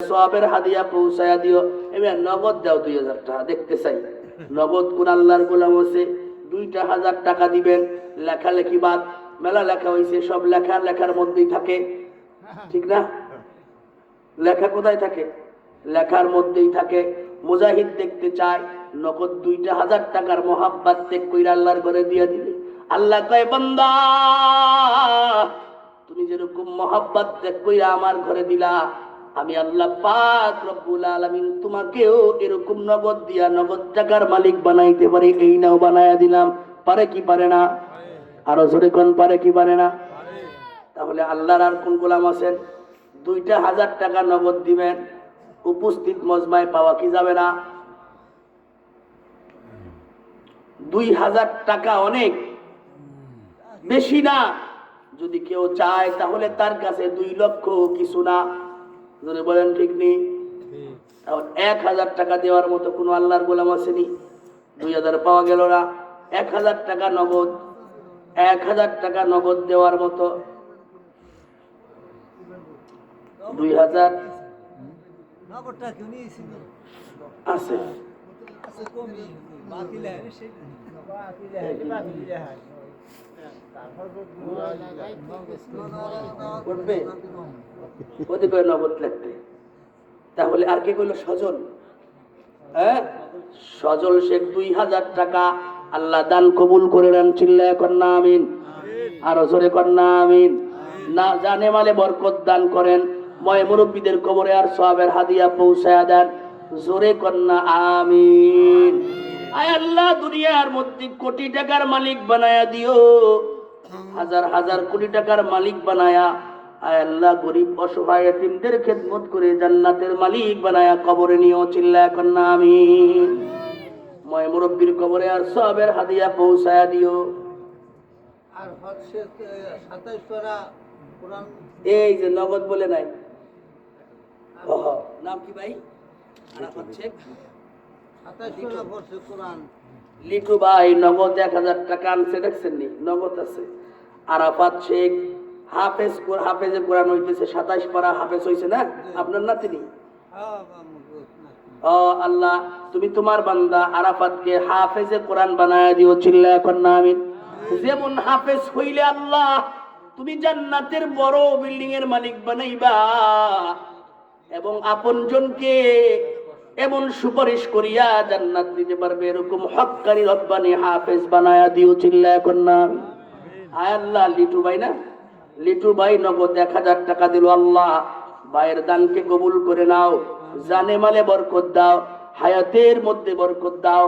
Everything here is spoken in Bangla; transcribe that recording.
সবের হাদিয়া দিও। এবার নগদ দাও দুই হাজার টাকা, দেখতে চাই। নগদ কোন আল্লাহর গোলাম আছে? দুইটা হাজার টাকা দিবেন, লেখালেখি বাদ। মেলা লেখা হয়েছে সব লেখা লেখার মধ্যেই থাকে। ঠিক না? লেখা কোথায় থাকে? লেখার মধ্যেই থাকে। মুজাহিদ দেখতে চায়, নগদ দুইটা হাজার টাকার মোহাব্বাত আল্লাহর ঘরে দিয়ে দিবে। আল্লাহ কয়, বান্দা, তুমি যেরকম মোহাব্বত কইরা আমার ঘরে দিলা আমি আল্লাহ পাক রব্বুল আলামিন তোমাকেও এরকম নগদ দিয়া নগদ টাকার মালিক বানাইতে পারি, এই নাও বানায়া দিলাম। পারে কি পারে না? আরও জোরে কোন পারে কি পারে না? তাহলে আল্লাহর আর কোন গোলাম আছেন? দুইটা হাজার টাকা নগদ দিবেন, উপস্থিত মজমায় পাওয়া কি যাবে না? দুই হাজার টাকা অনেক, বেশি না। যদি কেউ চায়, তাহলে তার কাছে দুই লক্ষ কিছু না। যদি বলেন ঠিক নেই? এক হাজার টাকা দেওয়ার মতো কোনো আল্লাহর গোলাম আসেনি দুই হাজার পাওয়া গেল না। এক হাজার টাকা নগদ। এক হাজার টাকা নগদ দেওয়ার মতো। দুই হাজার। আছে। আছে ওতে করে নগদ লাগবে। তাহলে আর কে কইলো সজল? হ্যাঁ? সজল শেখ দুই হাজার টাকা আল্লাহ দান কবুল করে নেন চিল্লায় কন্যা আমিন। আরও জোরে কন্যা আমিন। না জানে মালে বরকত দান করেন। ময় মুরব্বীদের কবরে আর সবের হাদিয়া পৌঁছায়া দেন। জোরে কন্যা আমিন। আয় আল্লাহ দুনিয়ার মধ্যে কোটি টাকার মালিক বানায়া দিও। হাজার হাজার কোটি টাকার মালিক বানায়া আয় আল্লাহ গরিব অসহায় এতিমদের খেদমত করে জান্নাতের মালিক বানায়া কবরে নিয়েও চিল্লায় কন্যা আমিন। ময় মুরব্বীর কবরে আর সবের হাদিয়া পৌঁছায়া দিও। আর হচ্ছে সাতাইশ পারা এই যে নগদ বলে নাই। ওহ, নাম কি ভাই? লিটু ভাই। নগদ এক হাজার টাকা আনছে দেখছেন নি নগদ আছে। আরাফাত শেখ হাফেজ হাফেজে কোরআন হইতেছে সাতাইশ পারা হাফেজ হইছে না? আপনার নাতিনি? ও আল্লাহ, তুমি তোমার বান্দা আরাফাতকে হাফেজে কোরআন বানায় দিও চিল্লা এখন না আমি যেমন হাফেজ হইলে আল্লাহ, তুমি জান্নাতের বড় বিল্ডিং এর মালিক বানাইবা। এবং আপন আপনজনকে এমন সুপারিশ করিয়া জান্নাত দিতে পারবে, এরকম হককারী রব্বানি হাফেজ বানায়া দিও চিল্লা এখন না আয় আল্লাহ, লিটু ভাই না? লিটু ভাই নগদ এক হাজার টাকা দিল আল্লাহ। ভাইয়ের দানকে কবুল করে নাও, জানে মালে বরকত দাও, হায়াতের মধ্যে বরকত দাও।